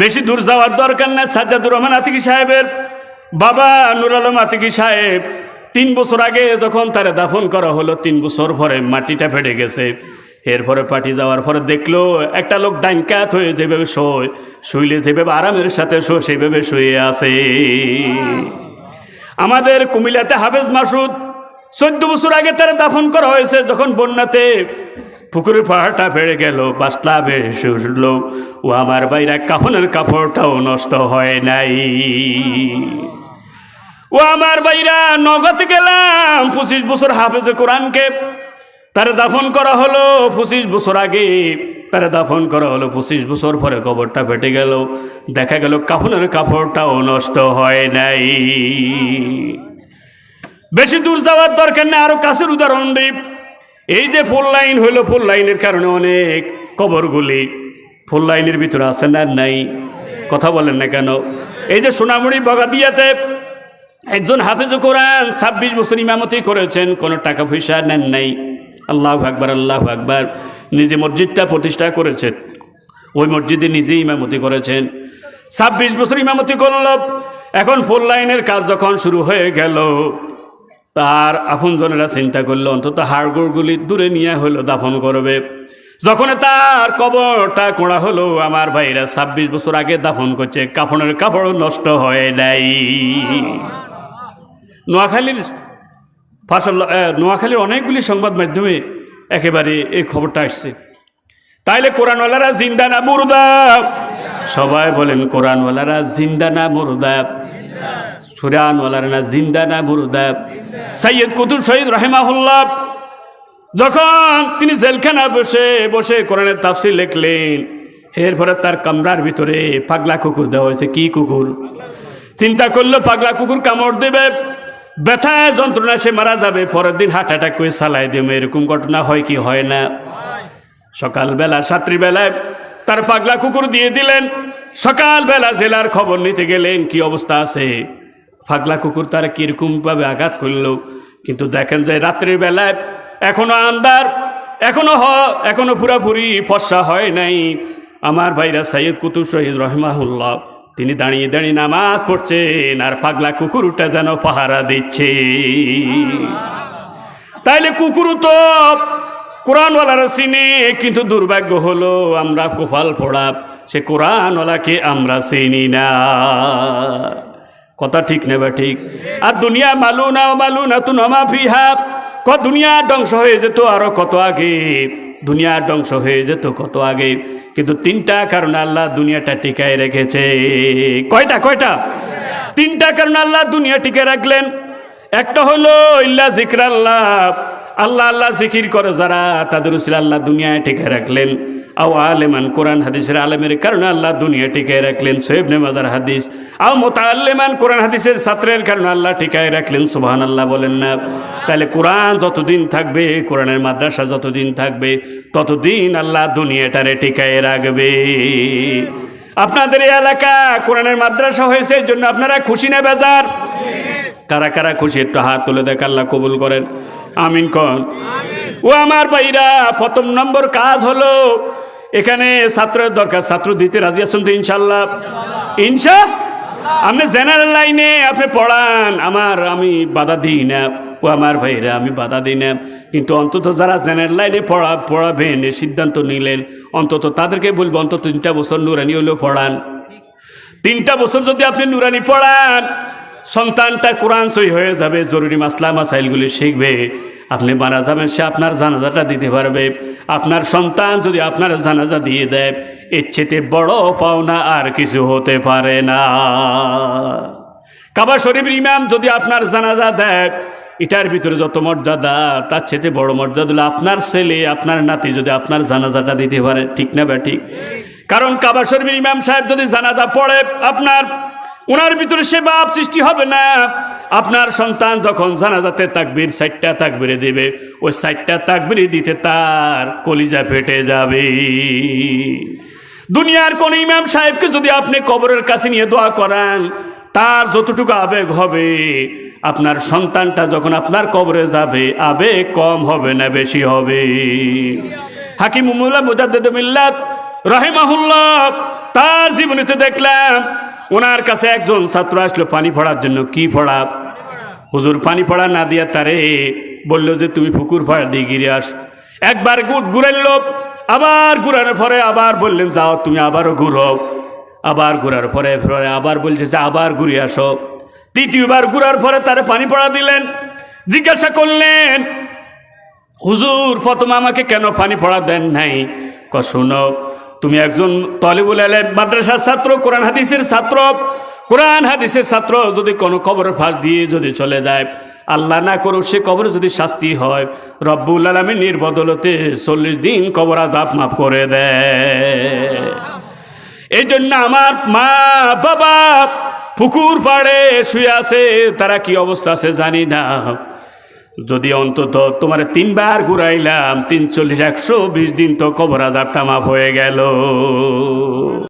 বেশি দূর যাওয়ার দরকার নাই সাজ্জাদুর রহমান আতিকি সাহেবের বাবা নুর আলম আতিকি সাহেব, তিন বছর আগে যখন তারে দাফন করা হলো, তিন বছর পরে মাটিটা ফেটে গেছে। এরপরে পার্টি যাওয়ার পরে দেখল, একটা লোক ডাইনকাত হয়ে যেভাবে শোয়, শুইলে যেভাবে আরামের সাথে শো সেভাবে শুয়ে আছে। আমাদের কুমিল্লাতে হাফেজ মাসুদ, চোদ্দ বছর আগে তার দাফন করা হয়েছে, যখন বন্যাতে পুকুরের পাহাড়টা বেড়ে গেল বাসলা ভেসে উঠল। ও আমার বাইরা কাফনের কাপড়টাও নষ্ট হয় নাই। ও আমার বাইরা নগদ গেলাম, পঁচিশ বছর হাফেজে কোরআনকে। তার দাফন করা হলো পঁচিশ বছর আগে। তার দাফন করা হলো পঁচিশ বছর পরে কবরটা ফেটে গেল। দেখা গেল কাফনের কাপড়টাও নষ্ট হয় নাই। বেশি দূর যাওয়ার দরকার নেই, আরও কাছের উদাহরণ দিই। এই যে ফুল লাইন হইল ফুল লাইনের কারণে অনেক কবরগুলি ফুল লাইনের ভিতরে আছে না নাই? কথা বলেন না কেন? এই যে সোনামুড়ি বগাদিয়াতে একজন হাফেজ কোরআন ছাব্বিশ বছর ইমামতি করেছেন, কোনো টাকা পয়সা নেন নাই। আল্লাহ আকবার আল্লাহ আকবার। নিজে মসজিদটা প্রতিষ্ঠা করেছেন। ওই মসজিদে নিজেই ইমামতি করেছেন। ছাব্বিশ বছর ইমামতি করল। এখন ফুল লাইনের কাজ যখন শুরু হয়ে গেল তার আপনজনেরা চিন্তা করল, অন্তত হাড়গোড়গুলি দূরে নিয়ে হলো দাফন করবে। যখন তার কবরটা কোড়া হলো, আমার ভাইরা ছাব্বিশ বছর আগে দাফন করছে, কাফনের কাপড় নষ্ট হয় নাই। নোয়াখালীর ফসল নোয়াখালীর অনেকগুলি সংবাদ মাধ্যমে একেবারে এই খবরটা আসছে। তাইলে কোরআনওয়ালারা জিন্দা না সবাই বলেন, কোরআনওয়ালারা জিন্দা না সুরানওয়ালারা না জিন্দা না মুর্দা। সৈয়দ কুতুব শহীদ রাহেমাহুল্লাহ, যখন তিনি জেলখানা বসে বসে কোরআনের তাফসির লিখলেন, এরপরে তার কামরার ভিতরে পাগলা কুকুর দেওয়া হয়েছে। কি কুকুর? চিন্তা করল, পাগলা কুকুর কামড় দেবে, ব্যথায় যন্ত্রণা সে মারা যাবে, পরের দিন হার্ট অ্যাটাক করে চালাই দেবে। এরকম ঘটনা হয় কি হয় না? সকালবেলা, রাত্রিবেলায় তার পাগলা কুকুর দিয়ে দিলেন, সকালবেলা জেলার খবর নিতে গেলেন, কি অবস্থা আছে? পাগলা কুকুর তার কিরকমভাবে আঘাত করল। কিন্তু দেখেন যে রাত্রির বেলায় এখনও আন্দার এখনও হ, এখনও পুরাপুরি ফর্সা হয় নাই। আমার ভাইরা সৈয়দ কুতুব শহীদ রহমাহুল্লাহ, তিনি দাঁড়িয়ে দাঁড়িয়ে নামাজ পড়ছেন আর পাগলা কুকুরটা যেন পাহারা দিচ্ছে। তাইলে কুকুর তো কোরআনওয়ালারা চিনে, কিন্তু দুর্ভাগ্য হলো আমরা কোফাল পড়া, সে কোরআনওয়ালাকে আমরা চিনি না। কথা ঠিক নেবা ঠিক? আর দুনিয়া মালু না মালু না তু নমা ফিহা। ক দুনিয়া ধ্বংস হয়ে যেত আরও কত আগে। দুনিয়া ধ্বংস হয়ে যেত কত আগে। কিন্তু তিনটা কারণে আল্লাহ দুনিয়াটা টিকায় রেখেছে। কয়টা কয়টা? তিনটা কারণে আল্লাহ দুনিয়া টিকে রাখলেন। একটা হলো, ইল্লা জিক্র আল্লাহ আল্লাহ জিকির করে, যারা তাদের উসিল আল্লাহ দুনিয়ায় টিকে রাখলেন। আও আলেমান কোরআন হাদিসের আলেমের কারণে আল্লাহ দুনিয়া টিকায় রাখলেন সোহেব নেমাজার হাদিস। আও মোতাল্লেমান কোরআন হাদিসের ছাত্রের কারণে আল্লাহ টিকায় রাখলেন সুবহান আল্লাহ বলেন না। তাহলে কোরআন যতদিন থাকবে, কোরআনের মাদ্রাসা যতদিন থাকবে, ততদিন আল্লাহ দুনিয়াটারে টিকায় রাখবে। আপনাদের এই এলাকা কোরআনের মাদ্রাসা হয়েছে, এই জন্য আপনারা খুশি না, বেজার? কারা কারা খুশি, একটু হাত তুলে দেখ আল্লাহ কবুল করেন। আমিন কন। ও আমার ভাইরা, প্রথম নম্বর কাজ হলো, এখানে ছাত্রের দরকার, ছাত্র দিতে রাজি আছেন তো ইনশাল্লাহ? ইনশা? আপনি জেনারেল লাইনে আপনি পড়ান। আমার, আমি বাধা দিই না। ও আমার ভাইরা, আমি বাধা দিই না। কিন্তু অন্তত যারা জেনারেল লাইনে পড়া, পড়াবেন সিদ্ধান্ত নিলেন, অন্তত তাদেরকে বলব, অন্তত তিনটা বছর নুরানি হলেও পড়ান। তিনটা বছর যদি আপনি নুরানি পড়ান সন্তানটা কোরআন সই হয়ে যাবে, জরুরি মাসলা মাসাইলগুলি শিখবে, আপনি মারা যাবেন, সে আপনার জানাজাটা দিতে পারবে। আপনার সন্তান যদি আপনার জানাজা দিয়ে দেয় ইচ্ছেতে বড় পাওনা আর কিছু হতে পারে না। কাবা শরীফের ইমাম যদি আপনার জানাজা দেয়, এটার ভিতরে যত মর্যাদা, তার চেতে বড় মর্যাদা আপনার ছেলে, আপনার নাতি যদি আপনার জানাজাটা দিতে পারে, ঠিক না বা ঠিক? কারণ কাবা শরীফের ইমাম সাহেব যদি জানাজা পড়ে, আপনার ওনার ভিতরে সে বাপ সৃষ্টি হবে না। আপনার সন্তান যখন জানাজাতে তাকবির ষাটটা তাকবিরে দেবে, ওই ষাটটা তাকবিরে দিতে তার কলিজা ফেটে যাবে। দুনিয়ার কোন ইমাম সাহেবকে যদি আপনি কবরের কাছে নিয়ে দোয়া করান, তার যতটুকু আবেগ হবে, আপনার সন্তানটা যখন আপনার কবরে যাবে, আবেগ কম হবে না, বেশি হবে। হাকিম উমুল্লাহ মুজাদ্দেদ মিল্লাত রাহিমাহুল্লাহ তার জীবনীতে দেখলাম ওনার কাছে একজন ছাত্র আসলো পানি পড়ার জন্য, কি পড়া হুজুর, পানি পড়া না দিয়া তারে বলল যে তুমি পুকুর পাড় দিয়ে গিরে আস। একবার গুট ঘুরাইল আবার ঘুরানোর পরে আবার বললেন, যাও তুমি আবারও ঘুরো আবার ঘুরার পরে পরে আবার বলছে, যে, আবার ঘুরে আসো। তৃতীয়বার ঘুরার পরে তারে পানি পড়া দিলেন। জিজ্ঞাসা করলেন, হুজুর, প্রথম আমাকে কেন পানি পড়া দেন নাই? ক শোনো। তুমি একজন তলিবুল আলেম, মাদ্রাসার ছাত্র, কোরআন হাদিসের ছাত্র, কোরআন হাদিসের ছাত্র, যদি কোনো কবরের ফাঁস দিয়ে যদি চলে যায়, আল্লাহ না করুক সে কবরে যদি শাস্তি হয়, রব্বুল আলমী নির্বদলতে চল্লিশ দিন কবর আজাব মাফ করে দেয়। এই জন্য আমার মা বাবা পুকুর পাড়ে শুয়ে আছে, তারা কি অবস্থা আছে জানি না। যদি অন্তত তোমার তিনবার ঘুরাইলাম তিন চল্লিশ একশো বিশ দিন তো কবর আজাবটা মাফ হয়ে গেল।